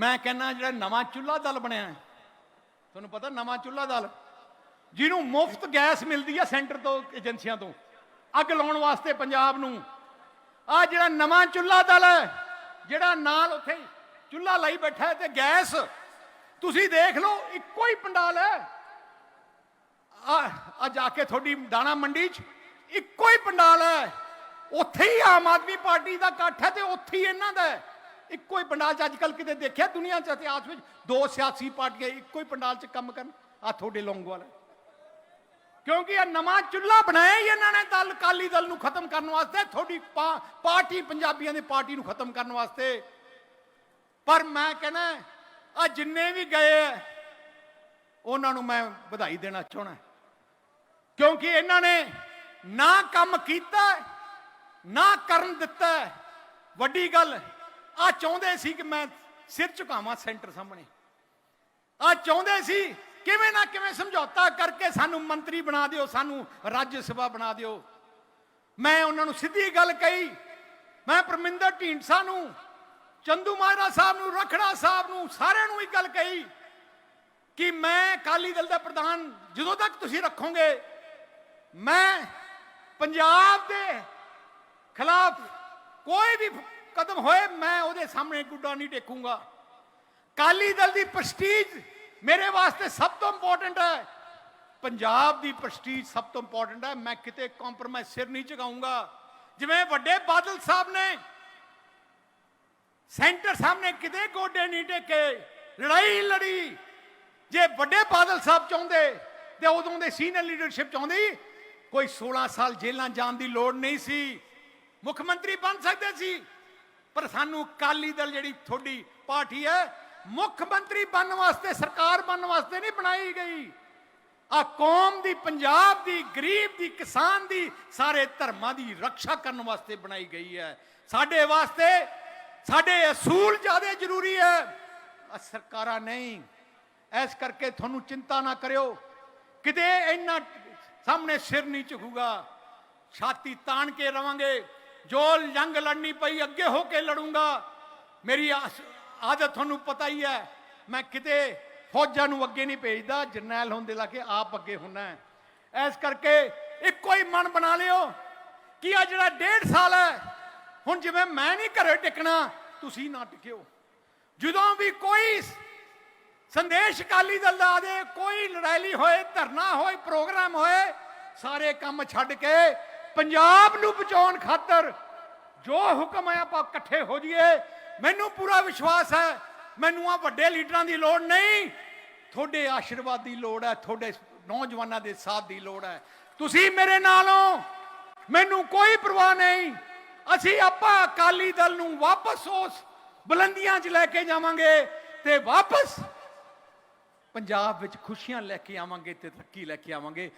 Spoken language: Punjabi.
ਮੈਂ ਕਹਿੰਦਾ ਜਿਹੜਾ ਨਵਾਂ ਚੁੱਲ੍ਹਾ ਦਲ ਬਣਿਆ ਹੈ, ਤੁਹਾਨੂੰ ਪਤਾ ਨਵਾਂ ਚੁੱਲ੍ਹਾ ਦਲ ਜਿਹਨੂੰ ਮੁਫਤ ਗੈਸ ਮਿਲਦੀ ਹੈ ਸੈਂਟਰ ਤੋਂ ਏਜੰਸੀਆਂ ਤੋਂ ਅੱਗ ਲਾਉਣ ਵਾਸਤੇ ਪੰਜਾਬ ਨੂੰ। ਆ ਜਿਹੜਾ ਨਵਾਂ ਚੁੱਲ੍ਹਾ ਦਲ ਹੈ ਜਿਹੜਾ ਨਾਲ ਉੱਥੇ ਚੁੱਲ੍ਹਾ ਲਈ ਬੈਠਾ ਹੈ ਤੇ ਗੈਸ ਤੁਸੀਂ ਦੇਖ ਲਓ ਇੱਕੋ ਹੀ ਪੰਡਾਲ ਹੈ। ਆ ਆ ਜਾ ਕੇ ਤੁਹਾਡੀ ਦਾਣਾ ਮੰਡੀ 'ਚ ਇੱਕੋ ਹੀ ਪੰਡਾਲ ਹੈ। ਉੱਥੇ ਹੀ ਆਮ ਆਦਮੀ ਪਾਰਟੀ ਦਾ ਇਕੱਠ ਹੈ ਤੇ ਉੱਥੇ ਹੀ ਇਹਨਾਂ ਦਾ ਹੈ। ਇੱਕੋ ਹੀ ਪੰਡਾਲ 'ਚ ਅੱਜ ਕੱਲ ਕਿਤੇ ਦੇਖਿਆ ਦੁਨੀਆ 'ਚ ਇਤਿਹਾਸ ਵਿੱਚ? ਦੋ ਸਿਆਸੀ ਪਾਰਟੀਆਂ ਇੱਕੋ ਹੀ ਪੰਡਾਲ 'ਚ ਕੰਮ ਕਰਨ। ਆ ਤੁਹਾਡੇ ਲੌਂਗੋਵਾਲ ਹੈ ਕਿਉਂਕਿ ਇਹ ਨਵਾਂ ਚੁੱਲ੍ਹਾ ਬਣਾਇਆ ਹੀ ਇਹਨਾਂ ਨੇ ਦਲ ਕਾਲੀ ਦਲ ਨੂੰ ਖਤਮ ਕਰਨ ਵਾਸਤੇ ਤੁਹਾਡੀ ਪਾਰਟੀ ਪੰਜਾਬੀਆਂ ਦੀ ਪਾਰਟੀ ਨੂੰ ਖਤਮ ਕਰਨ ਵਾਸਤੇ। ਪਰ ਮੈਂ ਕਹਿੰਦਾ ਆ ਜਿੰਨੇ ਵੀ ਗਏ ਹੈ, ਉਹਨਾਂ ਨੂੰ ਮੈਂ ਵਧਾਈ ਦੇਣਾ ਚਾਹਣਾ ਕਿਉਂਕਿ ਇਹਨਾਂ ਨੇ ਨਾ ਕੰਮ ਕੀਤਾ ਨਾ ਕਰਨ ਦਿੱਤਾ। ਵੱਡੀ ਗੱਲ ਆ ਚਾਹੁੰਦੇ ਸੀ ਕਿ ਮੈਂ ਸਿਰ ਝੁਕਾਵਾਂ ਸੈਂਟਰ ਸਾਹਮਣੇ। ਆ ਚਾਹੁੰਦੇ ਸੀ ਕਿਵੇਂ ਨਾ ਕਿਵੇਂ ਸਮਝੌਤਾ ਕਰਕੇ ਸਾਨੂੰ ਮੰਤਰੀ ਬਣਾ ਦਿਓ, ਸਾਨੂੰ ਰਾਜ ਸਭਾ ਬਣਾ ਦਿਓ। ਮੈਂ ਉਹਨਾਂ ਨੂੰ ਸਿੱਧੀ ਗੱਲ ਕਹੀ, ਮੈਂ ਪਰਮਿੰਦਰ ਢੀਂਡਸਾ ਨੂੰ, ਚੰਦੂ ਮਹਾਰਾ ਸਾਹਿਬ ਨੂੰ, ਰਖੜਾ ਸਾਹਿਬ ਨੂੰ, ਸਾਰਿਆਂ ਨੂੰ ਇਹ ਗੱਲ ਕਹੀ ਕਿ ਮੈਂ ਅਕਾਲੀ ਦਲ ਦਾ ਪ੍ਰਧਾਨ ਜਦੋਂ ਤੱਕ ਤੁਸੀਂ ਰੱਖੋਗੇ, ਮੈਂ ਪੰਜਾਬ ਦੇ ਖਿਲਾਫ ਕੋਈ ਵੀ ਕਦਮ ਹੋਏ, ਮੈਂ ਉਹਦੇ ਸਾਹਮਣੇ ਗੁੱਡਾ ਨਹੀਂ ਟੇਕੂੰਗਾ। ਕਾਲੀ ਦਲ ਦੀ ਪ੍ਰਸਟੀਜ ਮੇਰੇ ਵਾਸਤੇ ਸਭ ਤੋਂ ਇੰਪੋਰਟੈਂਟ ਹੈ। ਪੰਜਾਬ ਦੀ ਪ੍ਰਸਟੀਜ ਸਭ ਤੋਂ ਇੰਪੋਰਟੈਂਟ ਹੈ। ਮੈਂ ਕਿਤੇ ਕੰਪਰੋਮਾਈਜ਼ ਸਿਰ ਨਹੀਂ ਝੁਕਾਊਂਗਾ। ਜਿਵੇਂ ਵੱਡੇ ਬਾਦਲ ਸਾਹਿਬ ਨੇ ਸੈਂਟਰ ਸਾਹਮਣੇ ਕਿਤੇ ਗੋਡੇ ਨਹੀਂ ਟੇਕੇ, ਲੜਾਈ ਲੜੀ। ਜੇ ਵੱਡੇ ਬਾਦਲ ਸਾਹਿਬ ਚਾਹੁੰਦੇ, ਤੇ ਉਦੋਂ ਦੇ ਸੀਨੀਅਰ ਲੀਡਰਸ਼ਿਪ ਚਾਹੁੰਦੀ ਕੋਈ 16 ਸਾਲ ਜੇਲਾਂ ਜਾਣ ਦੀ ਲੋੜ ਨਹੀਂ ਸੀ। ਮੁੱਖ ਮੰਤਰੀ ਬਣ ਸਕਦੇ ਸੀ। ਪਰ ਸਾਨੂੰ ਕਾਲੀ ਦਲ ਜਿਹੜੀ ਤੁਹਾਡੀ ਪਾਰਟੀ ਹੈ, ਮੁੱਖ ਮੰਤਰੀ ਬਣਨ ਵਾਸਤੇ, ਸਰਕਾਰ ਬਣਨ ਵਾਸਤੇ ਨਹੀਂ ਬਣਾਈ ਗਈ। ਆ ਕੌਮ ਦੀ, ਪੰਜਾਬ ਦੀ, ਗਰੀਬ ਦੀ, ਕਿਸਾਨ ਦੀ, ਸਾਰੇ ਧਰਮਾਂ ਦੀ ਰੱਖਿਆ ਕਰਨ ਵਾਸਤੇ ਬਣਾਈ ਗਈ ਹੈ। ਸਾਡੇ ਵਾਸਤੇ, ਸਾਡੇ ਅਸੂਲ ਜ਼ਿਆਦਾ ਜ਼ਰੂਰੀ ਹੈ। ਸਰਕਾਰਾਂ ਨਹੀਂ। ਐਸ ਕਰਕੇ ਤੁਹਾਨੂੰ ਚਿੰਤਾ ਨਾ ਕਰਿਓ। ਕਿਤੇ ਇੰਨਾ ਸਾਹਮਣੇ ਸਿਰ ਨਹੀਂ ਝੁਕੂਗਾ। ਛਾਤੀ ਤਾਣ ਕੇ ਰਵਾਂਗੇ। ਜੋ ਜੰਗ ਲੜਨੀ ਪਈ, ਅੱਗੇ ਹੋ ਕੇ ਲੜੂੰਗਾ। ਮੇਰੀ ਆਦਤ ਤੁਹਾਨੂੰ ਪਤਾ ਹੀ ਹੈ, ਮੈਂ ਕਿਤੇ ਫੌਜਾਂ ਨੂੰ ਅੱਗੇ ਨਹੀਂ ਭੇਜਦਾ, ਜਰਨੈਲ ਹੋਣ ਲਾ ਕੇ ਆਪ ਅੱਗੇ ਹੁੰਨਾ ਹੈ। ਐਸ ਕਰਕੇ ਇੱਕੋ ਹੀ ਮਨ ਬਣਾ ਲਿਓ ਕਿ ਆ ਜਿਹੜਾ ਡੇਢ ਸਾਲ ਹੈ, ਹੁਣ ਜਿਵੇਂ ਮੈਂ ਨਹੀਂ ਘਰੇ ਟਿਕਣਾ, ਤੁਸੀਂ ਨਾ ਟਿਕਿਓ। ਜਦੋਂ ਵੀ ਕੋਈ ਸੰਦੇਸ਼ ਅਕਾਲੀ ਦਲ ਦਾ ਆਦੇ ਕੋਈ ਲੜਾਈ ਹੋਏ, ਧਰਨਾ ਹੋਏ, ਪ੍ਰੋਗਰਾਮ ਹੋਏ, ਸਾਰੇ ਕੰਮ ਛੱਡ ਕੇ ਪੰਜਾਬ ਨੂੰ ਬਚਾਉਣ ਖਾਤਰ ਜੋ ਹੁਕਮ ਹੈ, ਆਪਾਂ ਇਕੱਠੇ ਹੋ ਜਾਈਏ। ਮੈਨੂੰ ਪੂਰਾ ਵਿਸ਼ਵਾਸ ਹੈ, ਮੈਨੂੰ ਆ ਵੱਡੇ ਲੀਡਰਾਂ ਦੀ ਲੋੜ ਨਹੀਂ। ਤੁਹਾਡੇ ਆਸ਼ੀਰਵਾਦ ਦੀ ਲੋੜ ਹੈ, ਤੁਹਾਡੇ ਨੌਜਵਾਨਾਂ ਦੇ ਸਾਥ ਦੀ ਲੋੜ ਹੈ। ਤੁਸੀਂ ਮੇਰੇ ਨਾਲੋਂ ਮੈਨੂੰ ਕੋਈ ਪਰਵਾਹ ਨਹੀਂ। ਅਸੀਂ ਆਪਾਂ ਅਕਾਲੀ ਦਲ ਨੂੰ ਵਾਪਸ ਉਸ ਬੁਲੰਦੀਆਂ 'ਚ ਲੈ ਕੇ ਜਾਵਾਂਗੇ ਤੇ ਵਾਪਸ ਪੰਜਾਬ ਵਿੱਚ ਖੁਸ਼ੀਆਂ ਲੈ ਕੇ ਆਵਾਂਗੇ ਤੇ ਤਰੱਕੀ ਲੈ ਕੇ ਆਵਾਂਗੇ।